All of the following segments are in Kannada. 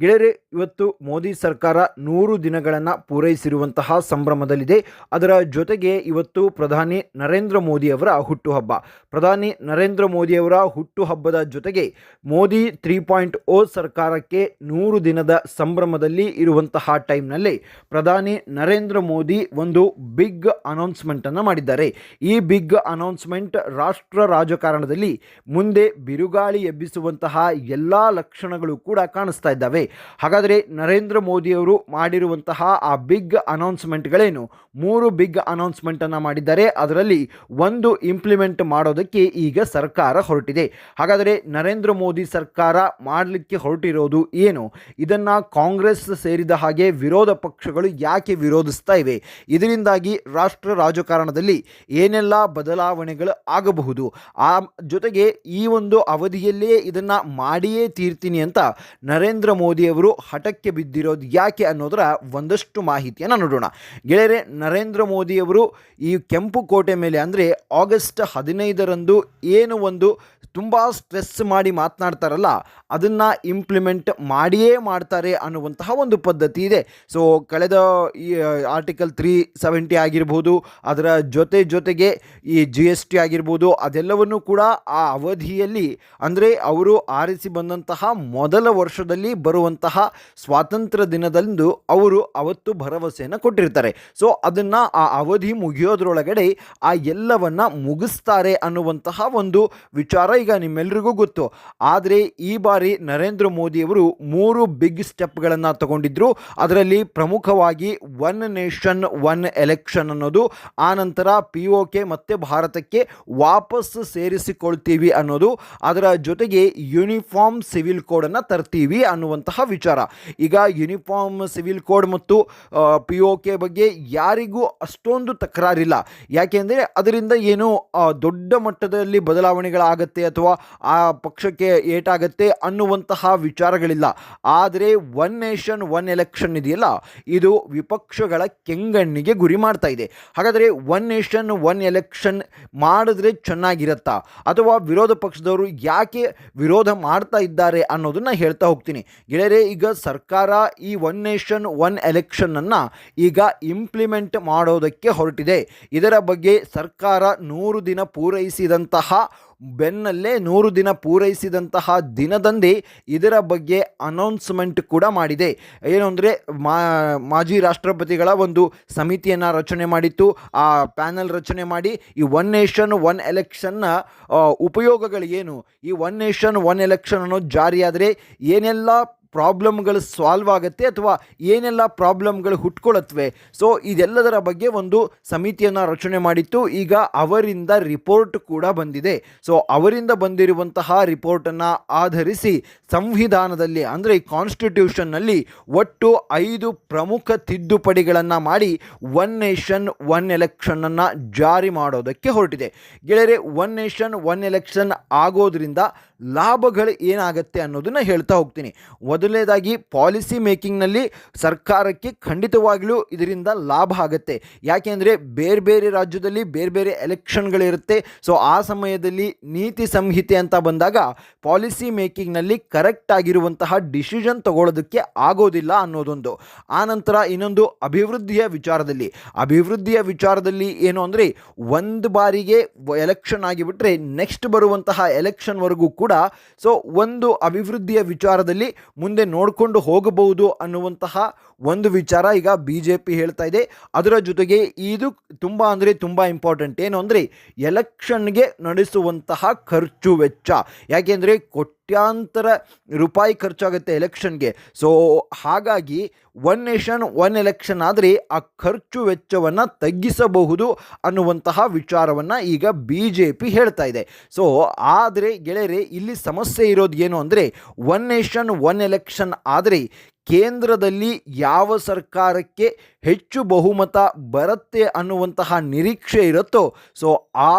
ಗೆಳೆಯರೆ, ಇವತ್ತು ಮೋದಿ ಸರ್ಕಾರ ನೂರು ದಿನಗಳನ್ನು ಪೂರೈಸಿರುವಂತಹ ಸಂಭ್ರಮದಲ್ಲಿದೆ. ಅದರ ಜೊತೆಗೆ ಇವತ್ತು ಪ್ರಧಾನಿ ನರೇಂದ್ರ ಮೋದಿಯವರ ಹುಟ್ಟುಹಬ್ಬ. ಪ್ರಧಾನಿ ನರೇಂದ್ರ ಮೋದಿಯವರ ಹುಟ್ಟುಹಬ್ಬದ ಜೊತೆಗೆ ಮೋದಿ ತ್ರೀ ಪಾಯಿಂಟ್ ಓ ಸರ್ಕಾರಕ್ಕೆ ನೂರು ದಿನದ ಸಂಭ್ರಮದಲ್ಲಿ ಇರುವಂತಹ ಟೈಮ್ನಲ್ಲಿ ಪ್ರಧಾನಿ ನರೇಂದ್ರ ಮೋದಿ ಒಂದು ಬಿಗ್ ಅನೌನ್ಸ್ಮೆಂಟನ್ನು ಮಾಡಿದ್ದಾರೆ. ಈ ಬಿಗ್ ಅನೌನ್ಸ್ಮೆಂಟ್ ರಾಷ್ಟ್ರ ರಾಜಕಾರಣದಲ್ಲಿ ಮುಂದೆ ಬಿರುಗಾಳಿ ಎಬ್ಬಿಸುವಂತಹ ಎಲ್ಲ ಲಕ್ಷಣಗಳು ಕೂಡ ಕಾಣಿಸ್ತಾ ಇದ್ದಾವೆ. ಹಾಗಾದರೆ ನರೇಂದ್ರ ಮೋದಿಯವರು ಮಾಡಿರುವಂತಹ ಆ ಬಿಗ್ ಅನೌನ್ಸ್ಮೆಂಟ್ಗಳೇನು ಮೂರು ಬಿಗ್ ಅನೌನ್ಸ್ಮೆಂಟನ್ನು ಮಾಡಿದ್ದಾರೆ. ಅದರಲ್ಲಿ ಒಂದು ಇಂಪ್ಲಿಮೆಂಟ್ ಮಾಡೋದಕ್ಕೆ ಈಗ ಸರ್ಕಾರ ಹೊರಟಿದೆ. ಹಾಗಾದರೆ ನರೇಂದ್ರ ಮೋದಿ ಸರ್ಕಾರ ಮಾಡಲಿಕ್ಕೆ ಹೊರಟಿರೋದು ಏನು? ಇದನ್ನು ಕಾಂಗ್ರೆಸ್ ಸೇರಿದ ಹಾಗೆ ವಿರೋಧ ಪಕ್ಷಗಳು ಯಾಕೆ ವಿರೋಧಿಸ್ತಾ ಇವೆ? ಇದರಿಂದಾಗಿ ರಾಷ್ಟ್ರ ರಾಜಕಾರಣದಲ್ಲಿ ಏನೆಲ್ಲ ಬದಲಾವಣೆಗಳು ಆಗಬಹುದು? ಆ ಜೊತೆಗೆ ಈ ಒಂದು ಅವಧಿಯಲ್ಲೇ ಇದನ್ನು ಮಾಡಿಯೇ ತೀರ್ತೀನಿ ಅಂತ ನರೇಂದ್ರ ಮೋದಿಯವರು ಹಠಕ್ಕೆ ಬಿದ್ದಿರೋದು ಯಾಕೆ ಅನ್ನೋದರ ಒಂದಷ್ಟು ಮಾಹಿತಿಯನ್ನು ನೋಡೋಣ. ಗೆಳೆಯರೆ, ನರೇಂದ್ರ ಮೋದಿಯವರು ಈ ಕೆಂಪು ಕೋಟೆ ಮೇಲೆ ಅಂದರೆ ಆಗಸ್ಟ್ ಹದಿನೈದರಂದು ಏನು ಒಂದು ತುಂಬ ಸ್ಟ್ರೆಸ್ ಮಾಡಿ ಮಾತನಾಡ್ತಾರಲ್ಲ, ಅದನ್ನು ಇಂಪ್ಲಿಮೆಂಟ್ ಮಾಡಿಯೇ ಮಾಡ್ತಾರೆ ಅನ್ನುವಂತಹ ಒಂದು ಪದ್ಧತಿ ಇದೆ. ಸೊ ಕಳೆದ ಈ ಆರ್ಟಿಕಲ್ ತ್ರೀ ಸೆವೆಂಟಿ ಆಗಿರ್ಬೋದು, ಅದರ ಜೊತೆ ಜೊತೆಗೆ ಈ ಜಿ ಎಸ್ ಟಿ ಆಗಿರ್ಬೋದು, ಅದೆಲ್ಲವನ್ನು ಕೂಡ ಆ ಅವಧಿಯಲ್ಲಿ ಅಂದರೆ ಅವರು ಆರಿಸಿ ಬಂದಂತಹ ಮೊದಲ ವರ್ಷದಲ್ಲಿ ಬರುವಂತಹ ಸ್ವಾತಂತ್ರ್ಯ ದಿನದಂದು ಅವರು ಅವತ್ತು ಭರವಸೆಯನ್ನು ಕೊಟ್ಟಿರ್ತಾರೆ. ಸೊ ಅದನ್ನು ಆ ಅವಧಿ ಮುಗಿಯೋದ್ರೊಳಗಡೆ ಆ ಎಲ್ಲವನ್ನ ಮುಗಿಸ್ತಾರೆ ಅನ್ನುವಂತಹ ಒಂದು ವಿಚಾರ ಈಗ ನಿಮ್ಮೆಲ್ರಿಗೂ ಗೊತ್ತು. ಆದರೆ ಈ ಬಾರಿ ನರೇಂದ್ರ ಮೋದಿಯವರು ಮೂರು ಬಿಗ್ ಸ್ಟೆಪ್ಗಳನ್ನು ತಗೊಂಡಿದ್ರು. ಅದರಲ್ಲಿ ಪ್ರಮುಖವಾಗಿ ಒನ್ ನೇಷನ್ ಒನ್ ಎಲೆಕ್ಷನ್ ಅನ್ನೋದು ಆನಂತರ ಪಿ ಮತ್ತು ಭಾರತಕ್ಕೆ ವಾಪಸ್ ಸೇರಿಸಿಕೊಳ್ತೀವಿ ಅನ್ನೋದು, ಅದರ ಜೊತೆಗೆ ಯೂನಿಫಾರ್ಮ್ ಸಿವಿಲ್ ಕೋಡನ್ನು ತರ್ತೀವಿ ಅನ್ನುವಂತಹ ವಿಚಾರ. ಈಗ ಯೂನಿಫಾರ್ಮ್ ಸಿವಿಲ್ ಕೋಡ್ ಮತ್ತು ಪಿ ಒ ಕೆ ಬಗ್ಗೆ ಯಾರಿಗೂ ಅಷ್ಟೊಂದು ತಕರಾರಿಲ್ಲ. ಯಾಕೆಂದರೆ ಅದರಿಂದ ಏನು ದೊಡ್ಡ ಮಟ್ಟದಲ್ಲಿ ಬದಲಾವಣೆಗಳಾಗತ್ತೆ ಅಥವಾ ಆ ಪಕ್ಷಕ್ಕೆ ಏಟಾಗತ್ತೆ ಅನ್ನುವಂತಹ ವಿಚಾರಗಳಿಲ್ಲ. ಆದರೆ ಒನ್ ನೇಷನ್ ಒನ್ ಎಲೆಕ್ಷನ್ ಇದೆಯಲ್ಲ, ಇದು ವಿಪಕ್ಷಗಳ ಕೆಂಗಣ್ಣಿಗೆ ಗುರಿ ಮಾಡ್ತಾ ಇದೆ. ಹಾಗಾದರೆ ಒನ್ ನೇಷನ್ ಒನ್ ಎಲೆಕ್ಷನ್ ಮಾಡಿದ್ರೆ ಚೆನ್ನಾಗಿರತ್ತಾ? ಅಥವಾ ವಿರೋಧ ಪಕ್ಷದವರು ಯಾಕೆ ವಿರೋಧ ಮಾಡ್ತಾ ಇದ್ದಾರೆ ಅನ್ನೋದನ್ನ ಹೇಳ್ತಾ ಹೋಗ್ತೀನಿ. ಗೆಳೆಯರೆ, ಈಗ ಸರ್ಕಾರ ಈ ಒನ್ ನೇಷನ್ ಒನ್ ಎಲೆಕ್ಷನನ್ನು ಈಗ ಇಂಪ್ಲಿಮೆಂಟ್ ಮಾಡೋದಕ್ಕೆ ಹೊರಟಿದೆ. ಇದರ ಬಗ್ಗೆ ಸರ್ಕಾರ ನೂರು ದಿನ ಪೂರೈಸಿದಂತಹ, ಬೆನ್ನಲ್ಲೇ ನೂರು ದಿನ ಪೂರೈಸಿದಂತಹ ದಿನದಂದೇ ಇದರ ಬಗ್ಗೆ ಅನೌನ್ಸ್ಮೆಂಟ್ ಕೂಡ ಮಾಡಿದೆ. ಏನು ಅಂದರೆ ಮಾಜಿ ರಾಷ್ಟ್ರಪತಿಗಳ ಒಂದು ಸಮಿತಿಯನ್ನು ರಚನೆ ಮಾಡಿತ್ತು. ಆ ಪ್ಯಾನಲ್ ರಚನೆ ಮಾಡಿ ಈ ಒನ್ ನೇಷನ್ ಒನ್ ಎಲೆಕ್ಷನ್ನ ಉಪಯೋಗಗಳೇನು? ಈ ಒನ್ ನೇಷನ್ ಒನ್ ಎಲೆಕ್ಷನ್ ಅನ್ನೋದು ಜಾರಿಯಾದರೆ ಏನೆಲ್ಲ ಪ್ರಾಬ್ಲಮ್ಗಳು ಸಾಲ್ವ್ ಆಗುತ್ತೆ ಅಥವಾ ಏನೆಲ್ಲ ಪ್ರಾಬ್ಲಮ್ಗಳು ಹುಟ್ಕೊಳತ್ವೆ? ಸೊ ಇದೆಲ್ಲದರ ಬಗ್ಗೆ ಒಂದು ಸಮಿತಿಯನ್ನು ರಚನೆ ಮಾಡಿತ್ತು. ಈಗ ಅವರಿಂದ ರಿಪೋರ್ಟ್ ಕೂಡ ಬಂದಿದೆ. ಸೊ ಅವರಿಂದ ಬಂದಿರುವಂತಹ ರಿಪೋರ್ಟನ್ನು ಆಧರಿಸಿ ಸಂವಿಧಾನದಲ್ಲಿ, ಅಂದರೆ ಕಾನ್ಸ್ಟಿಟ್ಯೂಷನ್ನಲ್ಲಿ ಒಟ್ಟು ಐದು ಪ್ರಮುಖ ತಿದ್ದುಪಡಿಗಳನ್ನು ಮಾಡಿ ಒನ್ ನೇಷನ್, ಒನ್ ಎಲೆಕ್ಷನನ್ನು ಜಾರಿ ಮಾಡೋದಕ್ಕೆ ಹೊರಟಿದೆ. ಗೆಳೆಯರೆ, ಒನ್ ನೇಷನ್, ಒನ್ ಎಲೆಕ್ಷನ್ ಆಗೋದ್ರಿಂದ ಲಾಭಗಳು ಏನಾಗುತ್ತೆ ಅನ್ನೋದನ್ನು ಹೇಳ್ತಾ ಹೋಗ್ತೀನಿ. ಮೊದಲನೇದಾಗಿ ಪಾಲಿಸಿ ಮೇಕಿಂಗ್ನಲ್ಲಿ ಸರ್ಕಾರಕ್ಕೆ ಖಂಡಿತವಾಗಲೂ ಇದರಿಂದ ಲಾಭ ಆಗುತ್ತೆ. ಯಾಕೆಂದರೆ ಬೇರೆ ಬೇರೆ ರಾಜ್ಯದಲ್ಲಿ ಬೇರೆ ಬೇರೆ ಎಲೆಕ್ಷನ್ಗಳಿರುತ್ತೆ. ಸೊ, ಆ ಸಮಯದಲ್ಲಿ ನೀತಿ ಸಂಹಿತೆ ಅಂತ ಬಂದಾಗ ಪಾಲಿಸಿ ಮೇಕಿಂಗ್ನಲ್ಲಿ ಕರೆಕ್ಟ್ ಆಗಿರುವಂತಹ ಡಿಸಿಷನ್ ತಗೊಳ್ಳೋದಕ್ಕೆ ಆಗೋದಿಲ್ಲ ಅನ್ನೋದೊಂದು. ಆನಂತರ ಇನ್ನೊಂದು ಅಭಿವೃದ್ಧಿಯ ವಿಚಾರದಲ್ಲಿ. ಅಭಿವೃದ್ಧಿಯ ವಿಚಾರದಲ್ಲಿ ಏನು ಅಂದರೆ ಒಂದು ಬಾರಿಗೆ ಎಲೆಕ್ಷನ್ ಆಗಿಬಿಟ್ರೆ ನೆಕ್ಸ್ಟ್ ಬರುವಂತಹ ಎಲೆಕ್ಷನ್ವರೆಗೂ ಕೂಡ ಸೊ, ಒಂದು ಅಭಿವೃದ್ಧಿಯ ವಿಚಾರದಲ್ಲಿ ಮುಂದೆ ನೋಡಿಕೊಂಡು ಹೋಗಬಹುದು ಅನ್ನುವಂತಹ ಒಂದು ವಿಚಾರ ಈಗ ಬಿ ಜೆ ಪಿ ಹೇಳ್ತಾ ಇದೆ. ಅದರ ಜೊತೆಗೆ ಇದು ತುಂಬ ಅಂದರೆ ತುಂಬ ಇಂಪಾರ್ಟೆಂಟ್ ಏನು ಅಂದರೆ ಎಲೆಕ್ಷನ್ಗೆ ನಡೆಸುವಂತಹ ಖರ್ಚು ವೆಚ್ಚ. ಯಾಕೆಂದರೆ ಕೋಟ್ಯಾಂತರ ರೂಪಾಯಿ ಖರ್ಚಾಗುತ್ತೆ ಎಲೆಕ್ಷನ್ಗೆ. ಸೊ, ಹಾಗಾಗಿ ಒನ್ ನೇಷನ್, ಒನ್ ಎಲೆಕ್ಷನ್ ಆದರೆ ಆ ಖರ್ಚು ವೆಚ್ಚವನ್ನು ತಗ್ಗಿಸಬಹುದು ಅನ್ನುವಂತಹ ವಿಚಾರವನ್ನು ಈಗ ಬಿ ಜೆ ಪಿ ಹೇಳ್ತಾ ಇದೆ. ಸೊ, ಆದರೆ ಗೆಳೆಯರೆ, ಇಲ್ಲಿ ಸಮಸ್ಯೆ ಇರೋದು ಏನು ಅಂದರೆ, ಒನ್ ನೇಷನ್, ಒನ್ ಎಲೆಕ್ಷನ್ ಆದರೆ ಕೇಂದ್ರದಲ್ಲಿ ಯಾವ ಸರ್ಕಾರಕ್ಕೆ ಹೆಚ್ಚು ಬಹುಮತ ಬರುತ್ತೆ ಅನ್ನುವಂತಹ ನಿರೀಕ್ಷೆ ಇರುತ್ತೋ, ಸೊ ಆ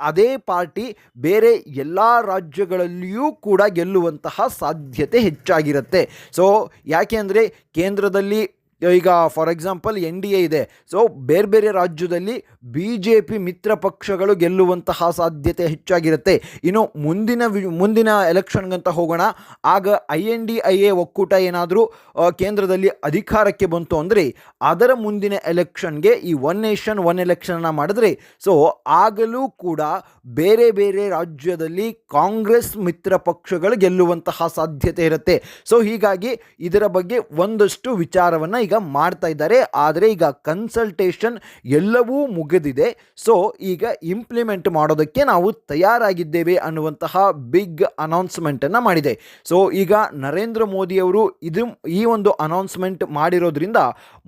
ಅದೇ ಪಾರ್ಟಿ ಬೇರೆ ಎಲ್ಲ ರಾಜ್ಯಗಳಲ್ಲಿಯೂ ಕೂಡ ಗೆಲ್ಲುವಂತಹ ಸಾಧ್ಯತೆ ಹೆಚ್ಚಾಗಿರುತ್ತೆ. ಸೊ ಯಾಕೆ ಅಂದರೆ ಕೇಂದ್ರದಲ್ಲಿ ಈಗ for example N D A ಇದೆ. ಸೊ ಬೇರೆ ಬೇರೆ ರಾಜ್ಯದಲ್ಲಿ ಬಿ ಜೆ ಪಿ ಮಿತ್ರ ಪಕ್ಷಗಳು ಗೆಲ್ಲುವಂತಹ ಸಾಧ್ಯತೆ ಹೆಚ್ಚಾಗಿರುತ್ತೆ. ಇನ್ನು ಮುಂದಿನ ವಿ- ಮುಂದಿನ ಎಲೆಕ್ಷನ್ಗಂತ ಹೋಗೋಣ. ಆಗ I N D I A ಒಕ್ಕೂಟ ಏನಾದರೂ ಕೇಂದ್ರದಲ್ಲಿ ಅಧಿಕಾರಕ್ಕೆ ಬಂತು ಅಂದರೆ ಅದರ ಮುಂದಿನ ಎಲೆಕ್ಷನ್ಗೆ ಈ ಒನ್ ನೇಷನ್ ಒನ್ ಎಲೆಕ್ಷನ್ನ ಮಾಡಿದ್ರೆ ಸೊ ಆಗಲೂ ಕೂಡ ಬೇರೆ ಬೇರೆ ರಾಜ್ಯದಲ್ಲಿ ಕಾಂಗ್ರೆಸ್ ಮಿತ್ರ ಪಕ್ಷಗಳು ಗೆಲ್ಲುವಂತಹ ಸಾಧ್ಯತೆ ಇರುತ್ತೆ. ಸೊ ಹೀಗಾಗಿ ಇದರ ಬಗ್ಗೆ ಒಂದಷ್ಟು ವಿಚಾರವನ್ನು ಈಗ ಮಾಡ್ತಾ ಇದ್ದಾರೆ, ಆದರೆ ಈಗ ಕನ್ಸಲ್ಟೇಷನ್ ಎಲ್ಲವೂ ಮುಗಿದಿದೆ. ಸೊ ಈಗ ಇಂಪ್ಲಿಮೆಂಟ್ ಮಾಡೋದಕ್ಕೆ ನಾವು ತಯಾರಾಗಿದ್ದೇವೆ ಅನ್ನುವಂತಹ ಬಿಗ್ ಅನೌನ್ಸ್ಮೆಂಟನ್ನು ಮಾಡಿದೆ. ಸೊ ಈಗ ನರೇಂದ್ರ ಮೋದಿಯವರು ಇದು, ಈ ಒಂದು ಅನೌನ್ಸ್ಮೆಂಟ್ ಮಾಡಿರೋದ್ರಿಂದ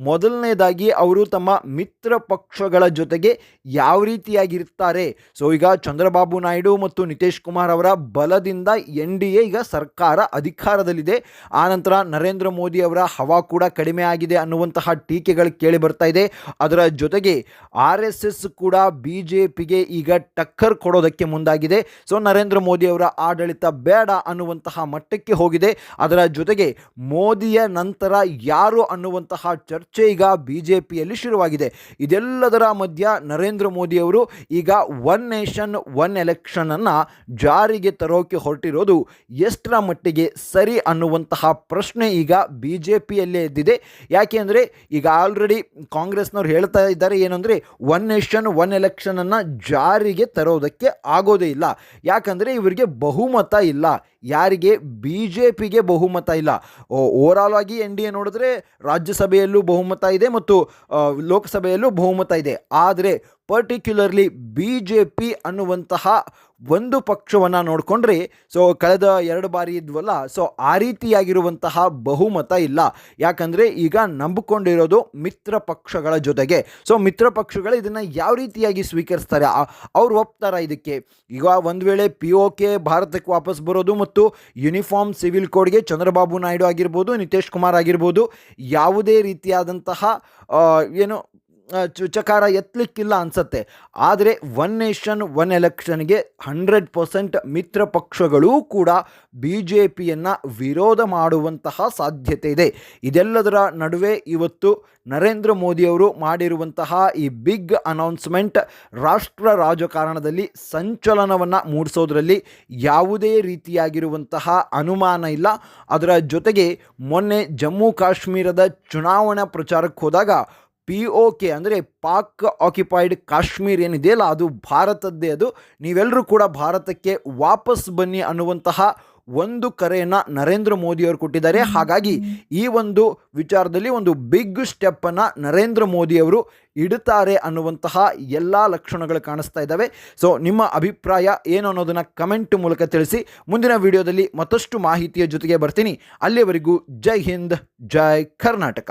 ಮೊದಲನೇದಾಗಿ ಅವರು ತಮ್ಮ ಮಿತ್ರ ಪಕ್ಷಗಳ ಜೊತೆಗೆ ಯಾವ ರೀತಿಯಾಗಿರ್ತಾರೆ? ಸೊ ಈಗ ಚಂದ್ರಬಾಬು ನಾಯ್ಡು ಮತ್ತು ನಿತೀಶ್ ಕುಮಾರ್ ಅವರ ಬಲದಿಂದ ಎನ್ ಡಿ ಎ ಈಗ ಸರ್ಕಾರ ಅಧಿಕಾರದಲ್ಲಿದೆ. ಆನಂತರ ನರೇಂದ್ರ ಮೋದಿ ಅವರ ಹವಾ ಕೂಡ ಕಡಿಮೆ ಆಗಿದೆ. ಅನ್ನುವಂತಹ ಟೀಕೆಗಳು ಕೇಳಿ ಬರ್ತಾ ಇದೆ. ಅದರ ಜೊತೆಗೆ ಆರ್ ಎಸ್ ಕೂಡ ಬಿ ಜೆ ಪಿಗೆ ಈಗ ಟಕ್ಕರ್ ಕೊಡೋದಕ್ಕೆ ಮುಂದಾಗಿದೆ. ಸೊ ನರೇಂದ್ರ ಮೋದಿ ಅವರ ಆಡಳಿತ ಬೇಡ ಅನ್ನುವಂತಹ ಮಟ್ಟಕ್ಕೆ ಹೋಗಿದೆ. ಅದರ ಜೊತೆಗೆ ಮೋದಿಯ ನಂತರ ಯಾರು ಅನ್ನುವಂತಹ ಚರ್ಚೆ ಈಗ ಬಿ ಜೆ ಪಿಯಲ್ಲಿ ಶುರುವಾಗಿದೆ. ಇದೆಲ್ಲದರ ಮಧ್ಯ ನರೇಂದ್ರ ಮೋದಿ ಅವರು ಈಗ ಒನ್ ನೇಷನ್, ಒನ್ ಎಲೆಕ್ಷನ್ ಅನ್ನ ಜಾರಿಗೆ ತರೋಕೆ ಹೊರಟಿರೋದು ಎಷ್ಟರ ಮಟ್ಟಿಗೆ ಸರಿ ಅನ್ನುವಂತಹ ಪ್ರಶ್ನೆ ಈಗ ಬಿ ಜೆ ಪಿಯಲ್ಲೇ ಎದ್ದಿದೆ. ಯಾಕೆ ಅಂದರೆ ಈಗ ಆಲ್ರೆಡಿ ಕಾಂಗ್ರೆಸ್ನವ್ರು ಹೇಳ್ತಾ ಇದ್ದಾರೆ ಏನಂದರೆ ಒನ್ ನೇಷನ್ ಒನ್ ಎಲೆಕ್ಷನನ್ನು ಜಾರಿಗೆ ತರೋದಕ್ಕೆ ಆಗೋದೇ ಇಲ್ಲ. ಯಾಕಂದರೆ ಇವರಿಗೆ ಬಹುಮತ ಇಲ್ಲ. ಯಾರಿಗೆ ಬಿ ಜೆ ಪಿಗೆ ಬಹುಮತ ಇಲ್ಲ. ಓವರಾಲ್ ಆಗಿ ಎನ್ ಡಿ ಎ ನೋಡಿದ್ರೆ ರಾಜ್ಯಸಭೆಯಲ್ಲೂ ಬಹುಮತ ಇದೆ ಮತ್ತು ಲೋಕಸಭೆಯಲ್ಲೂ ಬಹುಮತ ಇದೆ. ಆದರೆ ಪರ್ಟಿಕ್ಯುಲರ್ಲಿ ಬಿ ಜೆ ಪಿ ಅನ್ನುವಂತಹ ಒಂದು ಪಕ್ಷವನ್ನು ನೋಡಿಕೊಂಡ್ರೆ, ಸೊ ಕಳೆದ ಎರಡು ಬಾರಿ ಇದ್ವಲ್ಲ, ಸೊ ಆ ರೀತಿಯಾಗಿರುವಂತಹ ಬಹುಮತ ಇಲ್ಲ. ಯಾಕಂದರೆ ಈಗ ನಂಬಿಕೊಂಡಿರೋದು ಮಿತ್ರ ಪಕ್ಷಗಳ ಜೊತೆಗೆ. ಸೊ ಮಿತ್ರ ಪಕ್ಷಗಳು ಇದನ್ನು ಯಾವ ರೀತಿಯಾಗಿ ಸ್ವೀಕರಿಸ್ತಾರೆ? ಅವ್ರು ಒಪ್ತಾರ ಇದಕ್ಕೆ? ಈಗ ಒಂದು ವೇಳೆ ಪಿ ಒ ಕೆ ಭಾರತಕ್ಕೆ ವಾಪಸ್ ಬರೋದು ಮತ್ತು ಯೂನಿಫಾರ್ಮ್ ಸಿವಿಲ್ ಕೋಡ್ಗೆ ಚಂದ್ರಬಾಬು ನಾಯ್ಡು ಆಗಿರ್ಬೋದು ನಿತೇಶ್ ಕುಮಾರ್ ಆಗಿರ್ಬೋದು ಯಾವುದೇ ರೀತಿಯಾದಂತಹ ಏನು ಚಕಾರ ಎತ್ತಲಿಕ್ಕಿಲ್ಲ ಅನ್ಸತ್ತೆ. ಆದರೆ ಒನ್ ನೇಷನ್, ಒನ್ ಎಲೆಕ್ಷನ್ಗೆ ಹಂಡ್ರೆಡ್ ಪರ್ಸೆಂಟ್ ಮಿತ್ರ ಪಕ್ಷಗಳೂ ಕೂಡ ಬಿ ಜೆ ಪಿಯನ್ನು ವಿರೋಧ ಮಾಡುವಂತಹ ಸಾಧ್ಯತೆ ಇದೆ. ಇದೆಲ್ಲದರ ನಡುವೆ ಇವತ್ತು ನರೇಂದ್ರ ಮೋದಿಯವರು ಮಾಡಿರುವಂತಹ ಈ ಬಿಗ್ ಅನೌನ್ಸ್ಮೆಂಟ್ ರಾಷ್ಟ್ರ ರಾಜಕಾರಣದಲ್ಲಿ ಸಂಚಲನವನ್ನು ಮೂಡಿಸೋದ್ರಲ್ಲಿ ಯಾವುದೇ ರೀತಿಯಾಗಿರುವಂತಹ ಅನುಮಾನ ಇಲ್ಲ. ಅದರ ಜೊತೆಗೆ ಮೊನ್ನೆ ಜಮ್ಮು ಕಾಶ್ಮೀರದ ಚುನಾವಣಾ ಪ್ರಚಾರಕ್ಕೆ ಹೋದಾಗ ಪಿ ಓ ಕೆ ಅಂದರೆ ಪಾಕ್ ಆಕ್ಯುಪೈಡ್ ಕಾಶ್ಮೀರ್ ಏನಿದೆಯಲ್ಲ ಅದು ಭಾರತದ್ದೇ ಅದು. ನೀವೆಲ್ಲರೂ ಕೂಡ ಭಾರತಕ್ಕೆ ವಾಪಸ್ ಬನ್ನಿ ಅನ್ನುವಂತಹ ಒಂದು ಕರೆಯನ್ನು ನರೇಂದ್ರ ಮೋದಿಯವರು ಕೊಟ್ಟಿದ್ದಾರೆ. ಹಾಗಾಗಿ ಈ ಒಂದು ವಿಚಾರದಲ್ಲಿ ಒಂದು ಬಿಗ್ ಸ್ಟೆಪ್ಪನ್ನು ನರೇಂದ್ರ ಮೋದಿಯವರು ಇಡುತ್ತಾರೆ ಅನ್ನುವಂತಹ ಎಲ್ಲ ಲಕ್ಷಣಗಳು ಕಾಣಿಸ್ತಾ ಇದ್ದಾವೆ. ಸೊ ನಿಮ್ಮ ಅಭಿಪ್ರಾಯ ಏನು ಅನ್ನೋದನ್ನು ಕಮೆಂಟ್ ಮೂಲಕ ತಿಳಿಸಿ. ಮುಂದಿನ ವಿಡಿಯೋದಲ್ಲಿ ಮತ್ತಷ್ಟು ಮಾಹಿತಿಯ ಜೊತೆಗೆ ಬರ್ತೀನಿ. ಅಲ್ಲಿಯವರೆಗೂ ಜೈ ಹಿಂದ್ ಜೈ ಕರ್ನಾಟಕ.